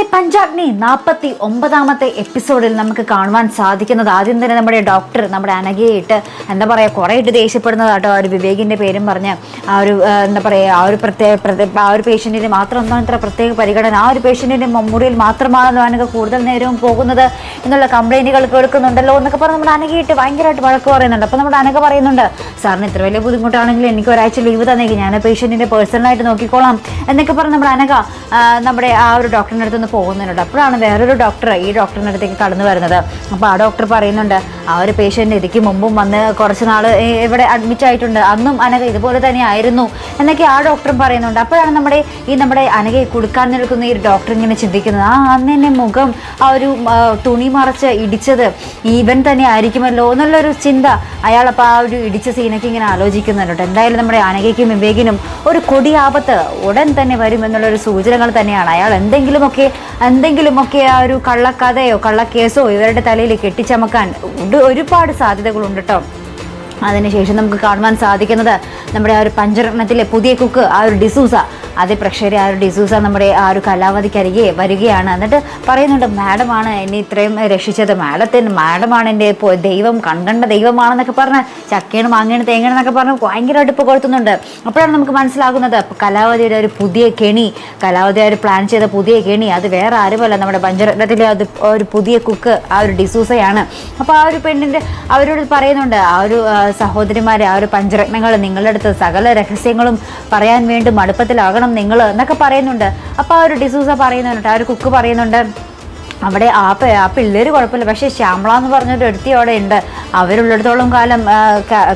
അങ്ങനെ പഞ്ചാഗ്നി നാൽപ്പത്തി ഒമ്പതാമത്തെ എപ്പിസോഡിൽ നമുക്ക് കാണുവാൻ സാധിക്കുന്നത്. ആദ്യം തന്നെ നമ്മുടെ ഡോക്ടർ നമ്മുടെ അനഘയെ എന്താ പറയുക കുറേ ഇട്ട് ദേഷ്യപ്പെടുന്നതാട്ടോ ആ ഒരു വിവേകിന്റെ പേരും പറഞ്ഞ് ആ ഒരു എന്താ പറയുക ആ ഒരു പ്രത്യേക ആ ഒരു പേഷ്യന്റിന് മാത്രം എന്താണ് ഇത്ര പ്രത്യേക പരിഗണന ആ ഒരു പേഷ്യന്റിന്റെ മുറിയിൽ മാത്രമാണല്ലോ അനഘ കൂടുതൽ നേരവും പോകുന്നത് എന്നുള്ള കംപ്ലൈന്റുകൾ കേൾക്കുന്നുണ്ടല്ലോ എന്നൊക്കെ പറഞ്ഞ് നമ്മുടെ അനഘയിട്ട് ഭയങ്കരമായിട്ട് വഴക്ക് പറയുന്നുണ്ട്. അപ്പോൾ നമ്മുടെ അനക പറയുന്നുണ്ട് സാറിന് ഇത്ര വലിയ ബുദ്ധിമുട്ടാണെങ്കിൽ എനിക്ക് ഒരാഴ്ച ലീവ് തന്നേക്ക്. ഞാൻ പേഷ്യന്റിന്റെ പേഴ്സണലായിട്ട് നോക്കിക്കോളാം എന്നൊക്കെ പറഞ്ഞ് നമ്മുടെ അനക നമ്മുടെ ആ ഒരു ഡോക്ടറിന്റെ അടുത്ത് പോകുന്നുണ്ട് അപ്പോഴാണ് വേറൊരു ഡോക്ടർ ഈ ഡോക്ടറിന്റെ അടുത്തേക്ക് കടന്നു വരുന്നത്. അപ്പോൾ ആ ഡോക്ടർ പറയുന്നുണ്ട് ആ ഒരു പേഷ്യന്റ് ഇതിക്ക് മുമ്പും വന്ന് കുറച്ച് നാൾ ഇവിടെ അഡ്മിറ്റ് ആയിട്ടുണ്ട്. അന്നും അനഘ ഇതുപോലെ തന്നെ ആയിരുന്നു എന്നൊക്കെ ആ ഡോക്ടറും പറയുന്നുണ്ട്. അപ്പോഴാണ് നമ്മുടെ ഈ നമ്മുടെ അനഘയെ കൊടുക്കാൻ നിൽക്കുന്ന ഈ ഡോക്ടർ ഇങ്ങനെ ചിന്തിക്കുന്നത്. ആ അന്ന് എന്നെ മുഖം ആ ഒരു തുണി മറച്ച് ഇടിച്ചത് ഈവൻ തന്നെ ആയിരിക്കുമല്ലോ എന്നുള്ളൊരു ചിന്ത അയാളപ്പോൾ ആ ഒരു ഇടിച്ച സീനൊക്കെ ഇങ്ങനെ ആലോചിക്കുന്നുണ്ട്. എന്തായാലും നമ്മുടെ അനഘയ്ക്കും വിവേകിനും ഒരു കൊടിയാപത്ത് ഉടൻ തന്നെ വരുമെന്നുള്ളൊരു സൂചനകൾ തന്നെയാണ്. അയാൾ എന്തെങ്കിലുമൊക്കെ എന്തെങ്കിലുമൊക്കെ ആ ഒരു കള്ളക്കഥയോ കള്ളക്കേസോ ഇവരുടെ തലയിൽ കെട്ടിച്ചമക്കാൻ ഒരു- ഒരുപാട് സാധ്യതകളുണ്ട് കേട്ടോ. അതിനുശേഷം നമുക്ക് കാണുവാൻ സാധിക്കുന്നത് നമ്മുടെ ആ ഒരു പഞ്ചരത്നത്തിലെ പുതിയ കുക്ക് ആ ഒരു ഡിസൂസ. അതേ പ്രേക്ഷകരെ ആ ഒരു ഡിസൂസ നമ്മുടെ ആ ഒരു കലാവധിക്കരികെ വരികയാണ്. എന്നിട്ട് പറയുന്നുണ്ട് മാഡമാണ് എന്നെ ഇത്രയും രക്ഷിച്ചത്. മാഡത്തിന് മാഡമാണ് എന്റെ ദൈവം കണ്ടണ്ട ദൈവമാണെന്നൊക്കെ പറഞ്ഞ് ചക്കയാണ് മാങ്ങേണ് തേങ്ങണ് എന്നൊക്കെ പറഞ്ഞ് ഭയങ്കരമായിട്ട് ഇപ്പോൾ കൊടുത്തുന്നുണ്ട് അപ്പോഴാണ് നമുക്ക് മനസ്സിലാകുന്നത് കലാവധിയുടെ ഒരു പുതിയ കെണി കലാവധി ഒരു പ്ലാൻ ചെയ്ത പുതിയ കെണി അത് വേറെ ആരുമല്ല. നമ്മുടെ പഞ്ചരത്നത്തിലെ അത് ഒരു പുതിയ കുക്ക് ആ ഒരു ഡിസൂസയാണ്. അപ്പോൾ ആ ഒരു പെണ്ണിന്റെ അവരോട് പറയുന്നുണ്ട് ആ ഒരു സഹോദരിമാരെ ആ ഒരു പഞ്ചരത്നങ്ങൾ നിങ്ങളുടെ അടുത്ത് സകല രഹസ്യങ്ങളും പറയാൻ വേണ്ടി മടുപ്പത്തിലാകണം നിങ്ങൾ എന്നൊക്കെ പറയുന്നുണ്ട്. അപ്പോൾ ആ ഒരു ഡിസൂസ പറയുന്നുണ്ട് ആ ഒരു കുക്ക് പറയുന്നുണ്ട്. അവിടെ ആ ആ പിള്ളേർ കുഴപ്പമില്ല. പക്ഷേ ശ്യാമള എന്ന് പറഞ്ഞൊരു എടുത്തി അവിടെ ഉണ്ട്. അവരുള്ളിടത്തോളം കാലം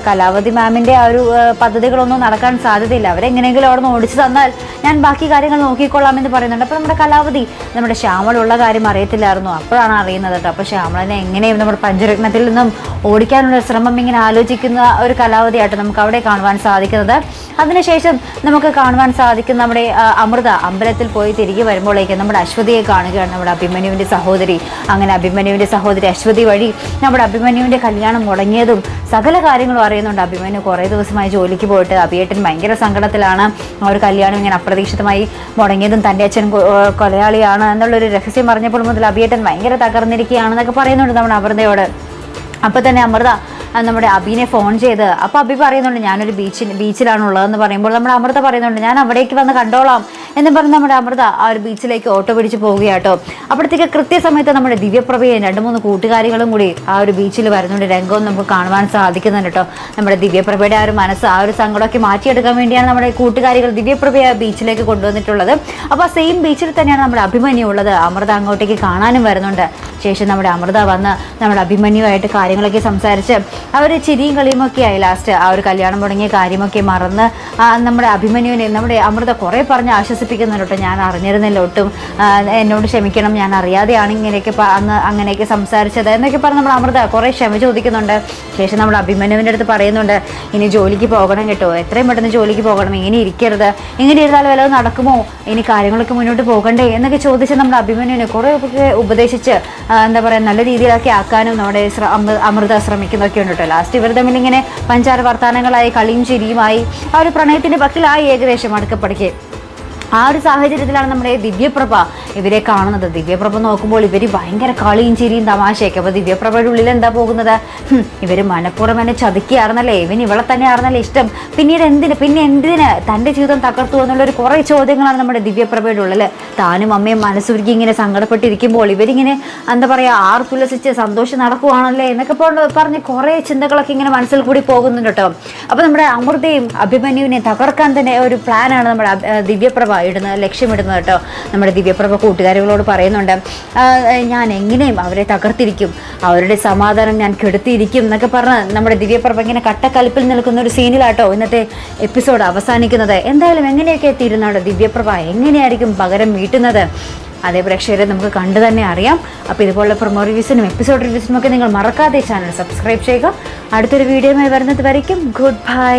കലാവതി മാമിന്റെ ആ ഒരു പദ്ധതികളൊന്നും നടക്കാൻ സാധ്യതയില്ല. അവരെങ്ങനെയെങ്കിലും അവിടെ നിന്ന് ഓടിച്ചു തന്നാൽ ഞാൻ ബാക്കി കാര്യങ്ങൾ നോക്കിക്കൊള്ളാം എന്ന് പറയുന്നുണ്ട്. അപ്പോൾ നമ്മുടെ കലാവതി നമ്മുടെ ശ്യാമളുള്ള കാര്യം അറിയത്തില്ലായിരുന്നു. അപ്പോഴാണ് അറിയുന്നത് കേട്ടോ. അപ്പോൾ ശ്യാമളനെ എങ്ങനെയും നമ്മുടെ പഞ്ചരത്നത്തിൽ നിന്നും ഓടിക്കാനുള്ള ശ്രമം ഇങ്ങനെ ആലോചിക്കുന്ന ഒരു കലാവതിയായിട്ട് നമുക്ക് അവിടെ കാണുവാൻ സാധിക്കുന്നത്. അതിനുശേഷം നമുക്ക് കാണുവാൻ സാധിക്കുന്ന നമ്മുടെ അമൃത അമ്പലത്തിൽ പോയി തിരികെ വരുമ്പോഴേക്കും നമ്മുടെ അശ്വതിയെ കാണുകയാണ് നമ്മുടെ അഭിമന്യുവിന്റെ സഹോദരി. അങ്ങനെ അഭിമന്യുവിന്റെ സഹോദരി അശ്വതി വഴി നമ്മുടെ അഭിമന്യുവിന്റെ കല്യാണം മുടങ്ങിയതും സകല കാര്യങ്ങളും അറിയുന്നുണ്ട്. അഭിമന്യു കുറേ ദിവസമായി ജോലിക്ക് പോയിട്ട് അഭിയേട്ടൻ ഭയങ്കര സങ്കടത്തിലാണ്. ആ ഒരു കല്യാണം ഇങ്ങനെ അപ്രതീക്ഷിതമായി മുടങ്ങിയതും തന്റെ അച്ഛൻ കൊലയാളിയാണ് എന്നുള്ളൊരു രഹസ്യം പറഞ്ഞപ്പോൾ മുതൽ അഭിയേട്ടൻ ഭയങ്കര തകർന്നിരിക്കുകയാണെന്നൊക്കെ പറയുന്നുണ്ട് നമ്മുടെ അമൃതയോട്. അപ്പോൾ തന്നെ അമൃത നമ്മുടെ അബിനെ ഫോൺ ചെയ്ത് അപ്പോൾ അബി പറയുന്നുണ്ട് ഞാനൊരു ബീച്ചിൽ ബീച്ചിലാണുള്ളതെന്ന് പറയുമ്പോൾ നമ്മുടെ അമൃത പറയുന്നുണ്ട് ഞാൻ അവിടേക്ക് വന്ന് കണ്ടോളാം. എന്ന് പറഞ്ഞ് നമ്മുടെ അമൃത ആ ഒരു ബീച്ചിലേക്ക് ഓട്ടോ പിടിച്ച് പോവുകയാട്ടോ. അപ്പോഴത്തേക്ക് കൃത്യസമയത്ത് നമ്മുടെ ദിവ്യപ്രഭയും രണ്ട് മൂന്ന് കൂട്ടുകാരികളും കൂടി ആ ഒരു ബീച്ചിൽ വരുന്നുണ്ട്. രംഗവും നമുക്ക് കാണുവാൻ സാധിക്കുന്നുണ്ട് കേട്ടോ. നമ്മുടെ ദിവ്യപ്രഭയുടെ ആ ഒരു മനസ്സ് ആ ഒരു സങ്കടമൊക്കെ മാറ്റിയെടുക്കാൻ വേണ്ടിയാണ് നമ്മുടെ കൂട്ടുകാരികൾ ദിവ്യപ്രഭയെ ബീച്ചിലേക്ക് കൊണ്ടുവന്നിട്ടുള്ളത്. അപ്പോൾ സെയിം ബീച്ചിൽ തന്നെയാണ് നമ്മുടെ അഭിമന്യു ഉള്ളത്. അമൃത അങ്ങോട്ടേക്ക് കാണാനും വരുന്നുണ്ട്. ശേഷം നമ്മുടെ അമൃത വന്ന് നമ്മുടെ അഭിമന്യുമായിട്ട് കാര്യങ്ങളൊക്കെ സംസാരിച്ച് അവർ ചിരിയും കളിയും ഒക്കെ ആയി ലാസ്റ്റ് ആ ഒരു കല്യാണം തുടങ്ങിയ കാര്യമൊക്കെ മറന്ന് നമ്മുടെ അഭിമന്യുവിനെ നമ്മുടെ അമൃത കുറേ പറഞ്ഞ് ആശ്വസിപ്പിക്കുന്നുണ്ട് കേട്ടോ ഞാൻ അറിഞ്ഞിരുന്നില്ല. ഒട്ടും എന്നോട് ക്ഷമിക്കണം ഞാൻ അറിയാതെയാണ് ഇങ്ങനെയൊക്കെ അന്ന് അങ്ങനെയൊക്കെ സംസാരിച്ചത് എന്നൊക്കെ പറഞ്ഞ് നമ്മൾ അമൃത കുറേ ക്ഷമ ചോദിക്കുന്നുണ്ട്. ശേഷം നമ്മൾ അഭിമന്യുവിന്റെ അടുത്ത് പറയുന്നുണ്ട് ഇനി ജോലിക്ക് പോകണം കേട്ടോ. എത്രയും പെട്ടെന്ന് ജോലിക്ക് പോകണം. ഇങ്ങനെ ഇരിക്കരുത്. ഇങ്ങനെ ഇരുന്നാൽ വല്ലതും നടക്കുമോ? ഇനി കാര്യങ്ങളൊക്കെ മുന്നോട്ട് പോകണ്ടേ? എന്നൊക്കെ ചോദിച്ച് നമ്മൾ അഭിമന്യുവിനെ കുറേ ഉപദേശിച്ച് എന്താ പറയുക നല്ല രീതിയിലൊക്കെ ആക്കാനും നമ്മുടെ അമൃത ശ്രമിക്കുന്നൊക്കെ ഉണ്ട് കേട്ടോ. ലാസ്റ്റ് ഇവർ തമ്മിൽ ഇങ്ങനെ പഞ്ചാര വർത്താനങ്ങളായി കളിയും ചിരിയുമായി ആ ഒരു പ്രണയത്തിന്റെ പക്കിലായി ഏകദേശം അടുക്കപ്പടിക്ക്. ആ ഒരു സാഹചര്യത്തിലാണ് നമ്മുടെ ദിവ്യപ്രഭ ഇവരെ കാണുന്നത് ദിവ്യപ്രഭ നോക്കുമ്പോൾ ഇവർ ഭയങ്കര കളിയും ചിരിയും തമാശയൊക്കെ. അപ്പോൾ ദിവ്യപ്രഭയുടെ ഉള്ളിൽ എന്താ പോകുന്നത്? ഇവർ മനഃപൂർവം എന്നെ ചതിക്കുകയായിരുന്നല്ലേ? ഇവൻ ഇവളെ തന്നെ ആയിരുന്നല്ലേ ഇഷ്ടം? പിന്നീട് എന്തിന് പിന്നെ എന്തിന് തന്റെ ജീവിതം തകർത്തു എന്നുള്ളൊരു കുറേ ചോദ്യങ്ങളാണ് നമ്മുടെ ദിവ്യപ്രഭയുടെ ഉള്ളിൽ. താനും അമ്മയും മനസ്സുരുക്കി ഇങ്ങനെ സങ്കടപ്പെട്ടിരിക്കുമ്പോൾ ഇവരിങ്ങനെ എന്താ പറയുക ആർത്തുല്ലസിച്ച് സന്തോഷം നടക്കുവാണല്ലേ എന്നൊക്കെ പറഞ്ഞ് കുറേ ചിന്തകളൊക്കെ ഇങ്ങനെ മനസ്സിൽ കൂടി പോകുന്നുണ്ട് കേട്ടോ. അപ്പോൾ നമ്മുടെ അമൃതയും അഭിമന്യുവിനെ തകർക്കാൻ തന്നെ ഒരു പ്ലാനാണ് നമ്മുടെ ദിവ്യപ്രഭ ഇടുന്നത് ലക്ഷ്യമിടുന്നത് കേട്ടോ. നമ്മുടെ ദിവ്യപ്രഭ കൂട്ടുകാരികളോട് പറയുന്നുണ്ട് ഞാൻ എങ്ങനെയും അവരെ തകർത്തിരിക്കും അവരുടെ സമാധാനം ഞാൻ കെടുത്തിയിരിക്കും എന്നൊക്കെ പറഞ്ഞ് നമ്മുടെ ദിവ്യപ്രഭ ഇങ്ങനെ കട്ടക്കലിപ്പിൽ നിൽക്കുന്ന ഒരു സീനിലാട്ടോ ഇന്നത്തെ എപ്പിസോഡ് അവസാനിക്കുന്നത്. എന്തായാലും എങ്ങനെയൊക്കെ എത്തിയിരുന്നാണോ ദിവ്യപ്രഭ? എങ്ങനെയായിരിക്കും പകരം വീട്ടുന്നത്? അതേ പ്രേക്ഷകരെ നമുക്ക് കണ്ടു തന്നെ അറിയാം. അപ്പോൾ ഇതുപോലുള്ള പ്രൊമോ റിവ്യൂസിനും എപ്പിസോഡ് റിവ്യൂസിനും ഒക്കെ നിങ്ങൾ മറക്കാതെ ചാനൽ സബ്സ്ക്രൈബ് ചെയ്യുക. അടുത്തൊരു വീഡിയോയുമായി വരുന്നത് വരയ്ക്കും. Good bye